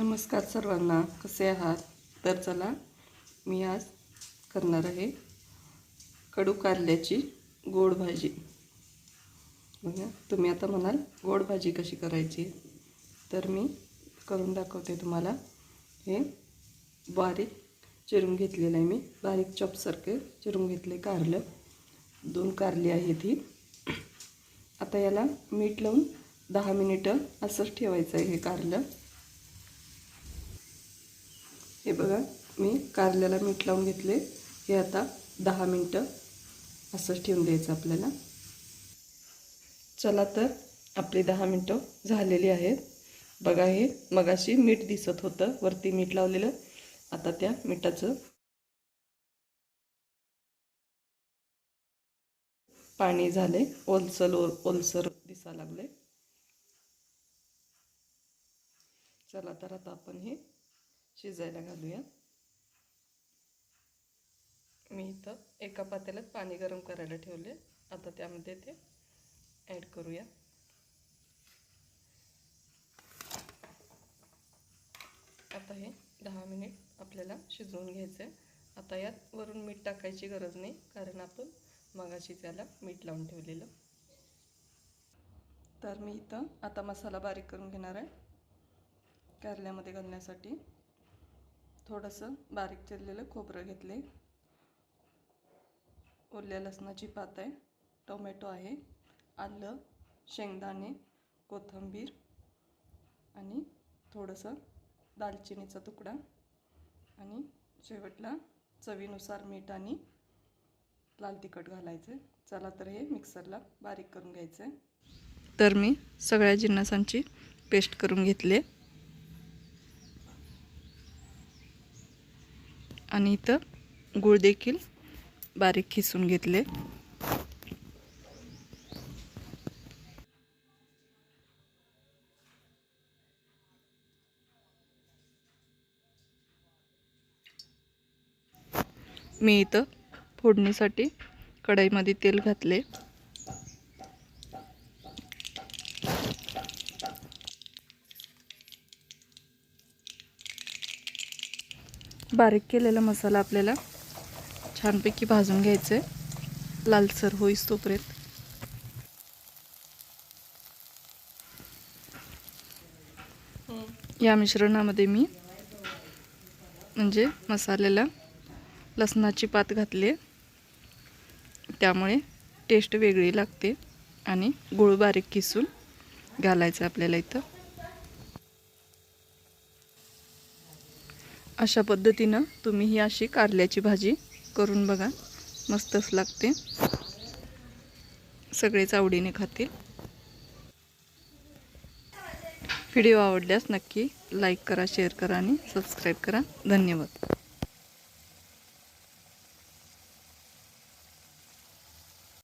नमस्कार सर्वांना. कसे आहात? तर चला मी आज करणार आहे कडू कारल्याची गोड भाजी. बघा तुम्ही आता म्हणाल गोड भाजी कशी करायची? तर मी करून दाखवते तुम्हाला. हे बारीक चिरून घेतलेलं आहे मी. बारीक चॉपसारखे चिरून घेतले कारलं. दोन कारली आहेत ही आता याला मीठ लावून दहा मिनिटं असंच ठेवायचं आहे हे कारलं. हे बघा मी कारल्याला मीठ लावून घेतले हे आता दहा मिनटं असंच ठेवून द्यायचं आपल्याला. चला तर आपली दहा मिनटं झालेली आहेत. बघा हे मगाशी मीठ दिसत होतं वरती मीठ लावलेलं. आता त्या मिठाचं पाणी झाले ओलसर ओल ओलसर दिसा लागले चला तर आता आपण हे शिजायला घालूया. मी इथं एका पातेल्यात पाणी गरम करायला ठेवले आता त्यामध्ये ते ॲड करूया. आता हे दहा मिनिट आपल्याला शिजवून घ्यायचं आहे आता यात वरून मीठ टाकायची गरज नाही कारण आपण मगाशी त्याला मीठ लावून ठेवलेलं. तर मी इथं आता मसाला बारीक करून घेणार आहे. कारल्यामध्ये घालण्यासाठी. थोडंसं बारीक चिरलेलं खोबरं घेतले ओल्या लसणाची पात आहे टोमॅटो आहे आलं शेंगदाणे कोथिंबीर आणि थोडंसं दालचिनीचा तुकडा आणि शेवटला चवीनुसार मीठ आणि लाल तिखट घालायचं. चला तर हे मिक्सरला बारीक करून घ्यायचं. आहे तर मी सगळ्या जिन्नसांची पेस्ट करून घेतले. आणि इथं गूळ देखील बारीक खिसून घेतले. मी इथं फोडणीसाठी कढईमध्ये तेल घातले. बारीक केलेला मसाला आपल्याला छानपैकी भाजून घ्यायचं आहे लालसर होईस तोपर्यंत. या मिश्रणामध्ये मी म्हणजे मसाल्याला लसणाची पात घातली त्यामुळे टेस्ट वेगळी लागते आणि गुळ बारीक किसून घालायचं आपल्याला इथं. अशा पद्धतीनं तुम्ही ही अशी कारल्याची भाजी करून बघा. मस्तच लागते. सगळेच आवडीने खातील. व्हिडिओ आवडल्यास नक्की लाईक करा शेअर करा आणि सबस्क्राईब करा. धन्यवाद.